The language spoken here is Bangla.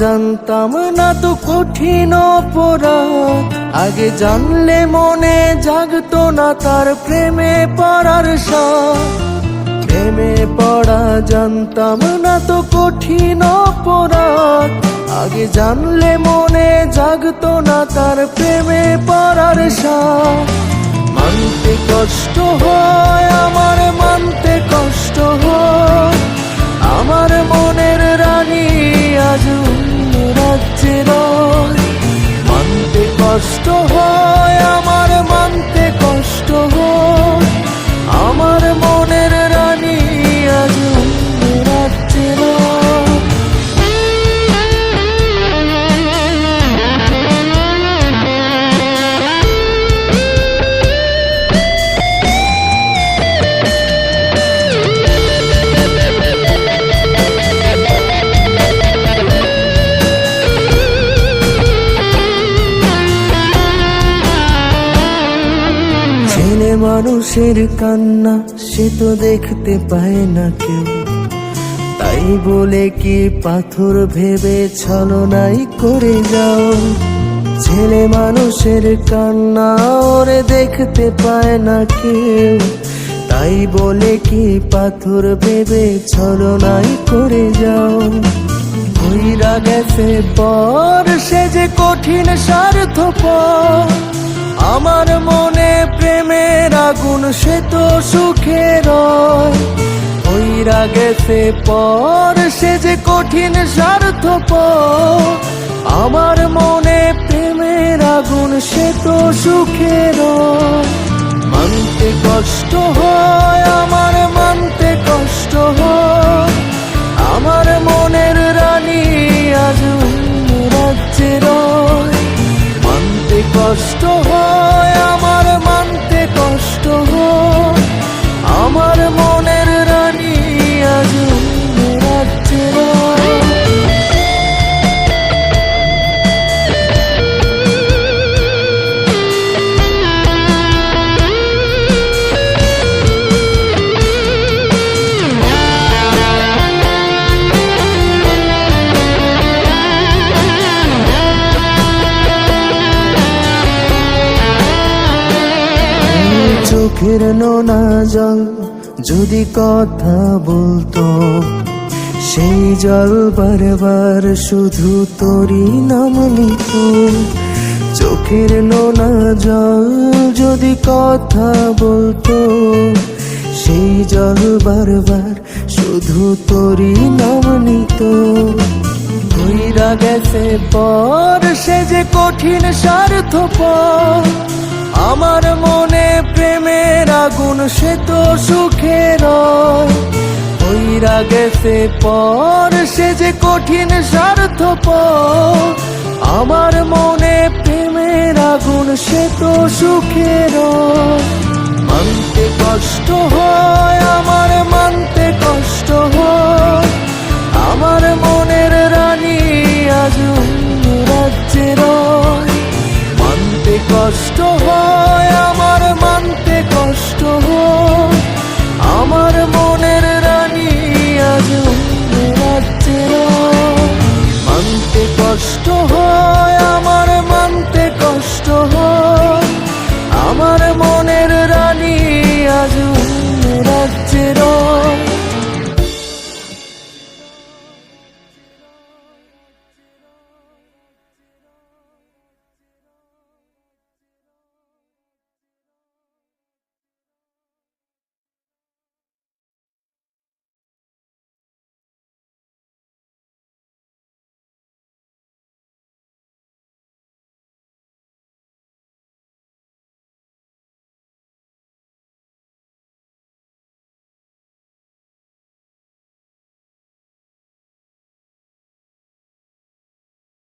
জানতাম না তো কঠিন অপরাধ। আগে জানলে মনে জাগতো না তার প্রেমে পড়ার প্রেমে পড়া, জানতাম না তো কঠিন অপরাধ। আগে জানলে মনে জাগতো না তার প্রেমে পড়ার সাথ মানতে কষ্ট মানুষের কান্না, সে তো দেখতে পায় না কেউ। তাই বলে কি পাথর ভেবে ছলনাই করে যাও? ছেলে মানুষের কান্না ওরে দেখতে পায় না কেউ। তাই বলে কি পাথর ভেবে ছলনাই করে যাও? ভুইরা গেছে, পর সে যে কঠিন স্বার্থপর, আমার মনে সে তো সুখে রয়। গেছে পর, সে যে কঠিন স্বার্থপর। আমার মনে প্রেমের আগুন, সে তো সুখে মানতে কষ্ট হয়, আমার মানতে কষ্ট হয়। আমার মনের রানী আজ রাজ্যের মানতে কষ্ট হয় কষ্ট হয়। আমার চোখের নোনা জল যদি কথা বলতো, সেই জল বারবার শুধু তোরই নাম নিত। চোখের নোনা জল যদি কথা বলতো, সেই জল বারবার শুধু তোরই নাম নিত। গেছে পর, সে যে কঠিন স্বার্থপর আমার মনে প্রেমের আগুন, সে তো সুখের। ওই রাগে সে পর, সে যে কঠিন স্বার্থপ আমার মনে প্রেমের আগুন, সে তো সুখের। মানতে কষ্ট হয় আমার মানতে